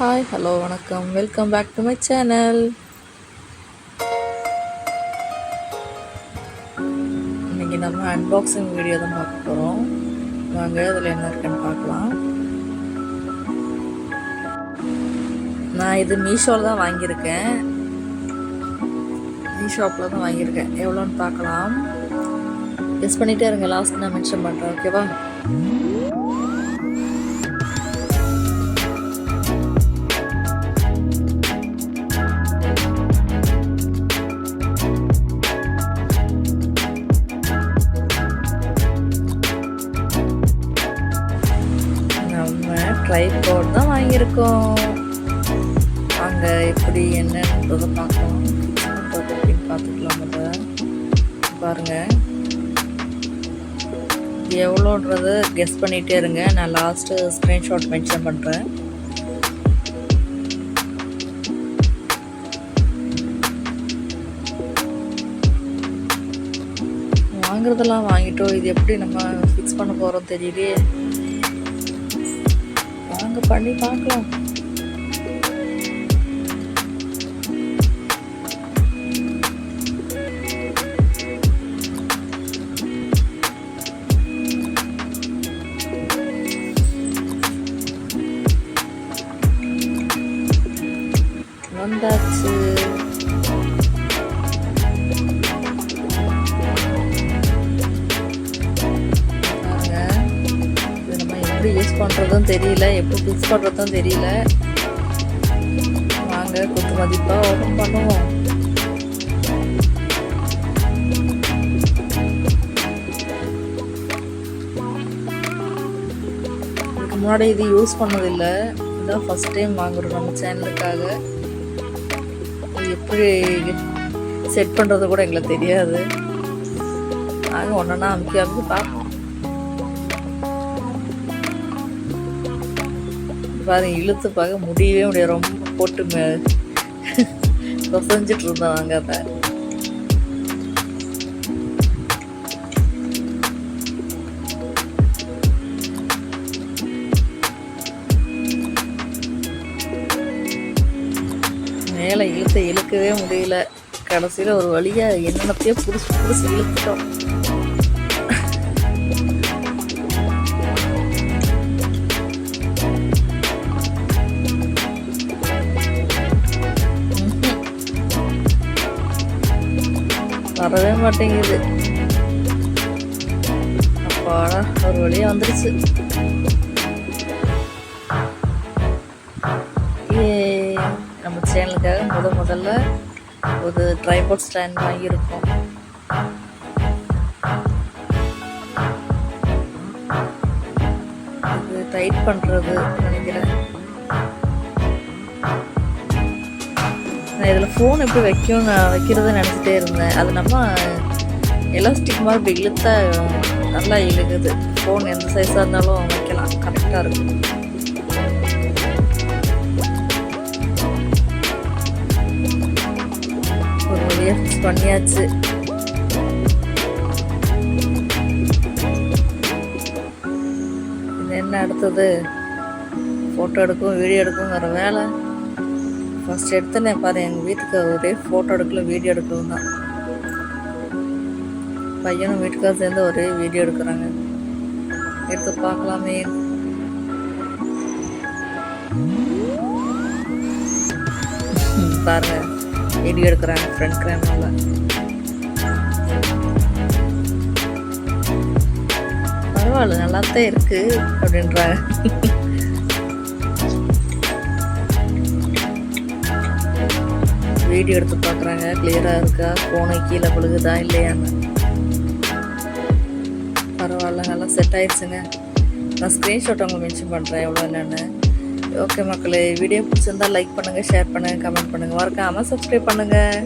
Hi hello வணக்கம். Welcome back to my channel இன்னைக்கு நம்ம அன்பாக்சிங் வீடியோ தான் பார்க்க போகிறோம் வாங்க அதில் என்ன இருக்குன்னு பார்க்கலாம். நான் இது மீஷோவில் தான் வாங்கியிருக்கேன். மீஷோப்பில் தான் வாங்கியிருக்கேன். எவ்வளோன்னு பார்க்கலாம். கெஸ் பண்ணிகிட்டே இருங்க லாஸ்ட் நான் மென்ஷன் பண்ணுறேன் ஓகேவா இருக்கும் அங்கே அங்க எப்படி என்னன்றதை பார்க்கலாம். பார்த்துக்கலாம் முதல்ல பாருங்க. எவ்வளோன்றத எவ்வளோன்றது கெஸ் பண்ணிகிட்டே இருங்க. நான் லாஸ்ட்டு ஸ்க்ரீன்ஷாட் மென்ஷன் பண்ணுறேன் வாங்குறதெல்லாம் வாங்கிட்டோம். இது எப்படி நம்ம ஃபிக்ஸ் பண்ண போகிறோம் தெரியலையே. பண்ணி பார்க்கலாம். வந்தாச்சு. பண்ணுறதும் தெரியல எப்படி ஃபிக்ஸ் பண்ணுறதும் தெரியல. வாங்க குத்து மதிப்பாக ஓப்பன் பண்ணுவோம். முன்னாடி இது யூஸ் பண்ணதில்லை. இதான் ஃபஸ்ட் டைம் வாங்குறோம் நம்ம சேனலுக்காக எப்படி செட் பண்ணுறது கூட எங்களுக்கு தெரியாது. நாங்கள் ஒன்றா அமுக்கி அமுக்கி பார்ப்போம் பாருங்க இழுத்து பார்க்க முடியவே முடியாது ரொம்ப போட்டு மே- பிசைஞ்சிட்டு இருந்தோம் அங்கே அதை மேலே இழுத்த இழுக்கவே முடியல. கடைசியில் ஒரு வழியாக என்னென்னத்தையோ புதுசு புதுசு இழுத்துட்டோம். வரவே மாட்டேங்குது. அப்பாடா ஒரு வழியாக வந்துருச்சு. ஏ நம்ம சேனலுக்காக முத முதல்ல ஒரு ட்ரைபோர்ட் ஸ்டாண்ட் வாங்கியிருக்கோம். இது டைட் பண்ணுறது நினைக்கிறேன். நான் இதில் ஃபோன் எப்படி வைக்கும் நான் வைக்கிறதுன்னு நினச்சிட்டே இருந்தேன். அது நம்ம எலாஸ்டிக் மாதிரி இப்படி இழுத்தா நல்லா இழுகுது. ஃபோன் எந்த சைஸாக இருந்தாலும் வைக்கலாம். கரெக்டாக இருக்கும். ஒரு வழியாக ஃபிக்ஸ் பண்ணியாச்சு. என்ன அடுத்தது? ஃபோட்டோ எடுக்கும் வீடியோ எடுக்குங்கிற வேலை. ஃபஸ்ட் எடுத்தனே பாரு எங்கள் வீட்டுக்கு ஒரே ஃபோட்டோ எடுக்கல வீடியோ எடுக்கவும் தான். பையனும் வீட்டுக்காக சேர்ந்து ஒரே வீடியோ எடுக்கிறாங்க. எடுத்து பார்க்கலாமே. பாருங்க வீடியோ எடுக்கிறாங்க ஃப்ரண்ட் கேமரால பரவாயில்ல நல்லாத்தான் இருக்குது அப்படின்றாங்க. வீடியோ எடுத்து பார்க்குறாங்க கிளியராக இருக்கா? ஃபோனை கீழே விழுகுதா இல்லையான்னு பரவாயில்ல நல்லா செட் ஆயிடுச்சுங்க. நான் ஸ்க்ரீன்ஷாட் அவங்க மென்ஷன் பண்ணுறேன் எவ்வளோ என்னென்னு. ஓகே மக்களே வீடியோ பிடிச்சிருந்தா லைக் பண்ணுங்கள் ஷேர் பண்ணுங்கள் கமெண்ட் பண்ணுங்கள் மறக்காமல் சப்ஸ்கிரைப் பண்ணுங்கள்